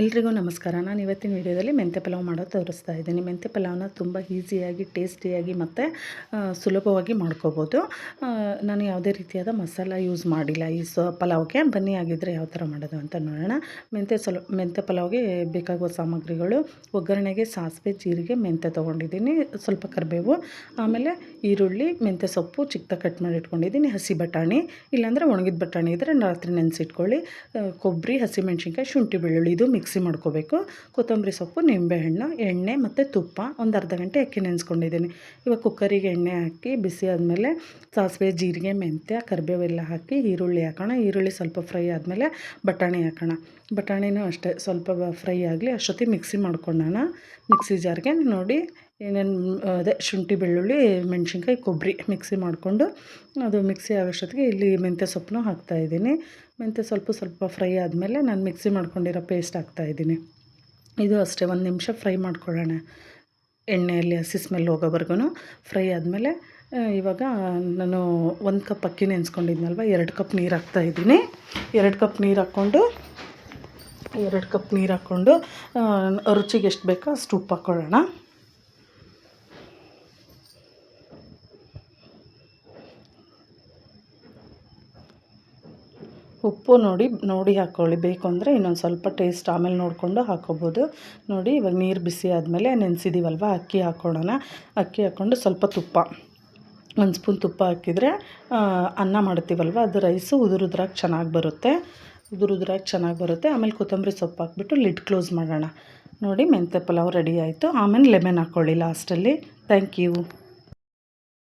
ಎಲ್ರಿಗೂ ನಮಸ್ಕಾರ. ನಾನು ಇವತ್ತಿನ ವಿಡಿಯೋದಲ್ಲಿ ಮೆಂತ್ಯ ಪಲಾವ್ ಮಾಡೋದು ತೋರಿಸ್ತಾ ಇದ್ದೀನಿ. ಮೆಂತ್ಯ ಪಲಾವನ್ನ ತುಂಬ ಈಸಿಯಾಗಿ, ಟೇಸ್ಟಿಯಾಗಿ ಮತ್ತು ಸುಲಭವಾಗಿ ಮಾಡ್ಕೋಬೋದು. ನಾನು ಯಾವುದೇ ರೀತಿಯಾದ ಮಸಾಲ ಯೂಸ್ ಮಾಡಿಲ್ಲ ಈ ಸೊ, ಪಲಾವ್ಗೆ. ಬನ್ನಿ ಆಗಿದ್ದರೆ ಯಾವ ಥರ ಮಾಡೋದು ಅಂತ ನೋಡೋಣ. ಮೆಂತ್ಯ ಸಲ, ಮೆಂತ್ಯ ಪಲಾವ್ಗೆ ಬೇಕಾಗುವ ಸಾಮಗ್ರಿಗಳು, ಒಗ್ಗರಣೆಗೆ ಸಾಸಿವೆ, ಜೀರಿಗೆ, ಮೆಂತ್ಯ ತೊಗೊಂಡಿದ್ದೀನಿ, ಸ್ವಲ್ಪ ಕರಿಬೇವು, ಆಮೇಲೆ ಈರುಳ್ಳಿ, ಮೆಂತ್ಯ ಸೊಪ್ಪು, ಚಿಕ್ಕ ಕಟ್ ಮಾಡಿ ಇಟ್ಕೊಂಡಿದ್ದೀನಿ, ಹಸಿ ಬಟಾಣಿ, ಇಲ್ಲಾಂದರೆ ಒಣಗಿದ ಬಟಾಣಿ ಇದ್ದರೆ ರಾತ್ರಿ ನೆನೆಸಿಟ್ಕೊಳ್ಳಿ. ಕೊಬ್ಬರಿ, ಹಸಿಮೆಣ್ಸಿನ್ಕಾಯಿ, ಶುಂಠಿ ಬೆಳ್ಳುಳ್ಳಿ, ಇದು ಮಿಕ್ಸಿ ಮಾಡ್ಕೋಬೇಕು. ಕೊತ್ತಂಬರಿ ಸೊಪ್ಪು ನಿಂಬೆಹಣ್ಣು ಎಣ್ಣೆ ಮತ್ತು ತುಪ್ಪ. ಒಂದು ಅರ್ಧ ಗಂಟೆ ಅಕ್ಕಿ ನೆನೆಸ್ಕೊಂಡಿದ್ದೀನಿ. ಇವಾಗ ಕುಕ್ಕರಿಗೆ ಎಣ್ಣೆ ಹಾಕಿ, ಬಿಸಿ ಆದಮೇಲೆ ಸಾಸಿವೆ, ಜೀರಿಗೆ, ಮೆಂತ್ಯ ಕರಿಬೇವೆಲ್ಲ ಹಾಕಿ, ಈರುಳ್ಳಿ ಹಾಕೋಣ. ಈರುಳ್ಳಿ ಸ್ವಲ್ಪ ಫ್ರೈ ಆದಮೇಲೆ ಬಟಾಣಿ ಹಾಕೋಣ. ಬಟಾಣಿನೂ ಅಷ್ಟೇ, ಸ್ವಲ್ಪ ಫ್ರೈ ಆಗಲಿ ಅಷ್ಟೊತ್ತಿಗೆ ಮಿಕ್ಸಿ ಮಾಡ್ಕೊಳ್ಳೋಣ ಮಿಕ್ಸಿ ಜಾರ್ಗೆ ನೋಡಿ ಏನೇನು ಅದೇ ಶುಂಠಿ, ಬೆಳ್ಳುಳ್ಳಿ, ಮೆಣಸಿನ್ಕಾಯಿ ಕೊಬ್ಬರಿ ಮಿಕ್ಸಿ ಮಾಡಿಕೊಂಡು ಅದು ಮಿಕ್ಸಿ ಆಗೋಷ್ಟೊತ್ತಿಗೆ ಇಲ್ಲಿ ಮೆಂತ್ಯ ಸೊಪ್ಪನ್ನು ಹಾಕ್ತಾಯಿದ್ದೀನಿ ಮೆಂತ್ಯ ಸ್ವಲ್ಪ ಸ್ವಲ್ಪ ಫ್ರೈ ಆದಮೇಲೆ ನಾನು ಮಿಕ್ಸಿ ಮಾಡ್ಕೊಂಡಿರೋ ಪೇಸ್ಟ್ ಹಾಕ್ತಾಯಿದ್ದೀನಿ ಇದು ಅಷ್ಟೇ, ಒಂದು ನಿಮಿಷ ಫ್ರೈ ಮಾಡ್ಕೊಳ್ಳೋಣ. ಎಣ್ಣೆಯಲ್ಲಿ ಹಸಿ ಸ್ಮೆಲ್ ಹೋಗೋವರೆಗೂ ಫ್ರೈ ಆದಮೇಲೆ ಇವಾಗ ನಾನು ಒಂದು ಕಪ್ ಅಕ್ಕಿ ನೆನೆಸ್ಕೊಂಡಿದ್ನಲ್ವ, ಎರಡು ಕಪ್ ನೀರು ಹಾಕ್ತಾಯಿದ್ದೀನಿ ಎರಡು ಕಪ್ ನೀರು ಹಾಕ್ಕೊಂಡು, ಎರಡು ಕಪ್ ನೀರು ಹಾಕ್ಕೊಂಡು ರುಚಿಗೆ ಎಷ್ಟು ಬೇಕೋ ಅಷ್ಟು ಉಪ್ಪು ಹಾಕ್ಕೊಳ್ಳೋಣ. ಉಪ್ಪು ನೋಡಿ ನೋಡಿ ಹಾಕ್ಕೊಳ್ಳಿ ಬೇಕು ಅಂದರೆ ಇನ್ನೊಂದು ಸ್ವಲ್ಪ ಟೇಸ್ಟ್ ಆಮೇಲೆ ನೋಡಿಕೊಂಡು ಹಾಕ್ಕೋಬೋದು ನೋಡಿ, ಇವಾಗ ನೀರು ಬಿಸಿ ಆದಮೇಲೆ ನೆನೆಸಿದೀವಲ್ವ? ಅಕ್ಕಿ ಹಾಕ್ಕೊಳ್ಳೋಣ ಅಕ್ಕಿ ಹಾಕ್ಕೊಂಡು ಸ್ವಲ್ಪ ತುಪ್ಪ. ಒಂದು ಸ್ಪೂನ್ ತುಪ್ಪ ಹಾಕಿದರೆ ಅನ್ನ ಮಾಡ್ತೀವಲ್ವ? ಅದು ರೈಸು ಉದುರುದ್ರಾಗಿ ಚೆನ್ನಾಗಿ ಬರುತ್ತೆ. ಉದುರುದ್ರಾಗಿ ಚೆನ್ನಾಗಿ ಬರುತ್ತೆ. ಆಮೇಲೆ ಕೊತ್ತಂಬರಿ ಸೊಪ್ಪು ಹಾಕ್ಬಿಟ್ಟು ಲಿಡ್ ಕ್ಲೋಸ್ ಮಾಡೋಣ. ನೋಡಿ, ಮೆಂತ್ಯ ಪಲಾವ್ ರೆಡಿ ಆಯಿತು. ಆಮೇಲೆ ಲೆಮನ್ ಹಾಕ್ಕೊಳ್ಳಿ ಲಾಸ್ಟಲ್ಲಿ. Thank you.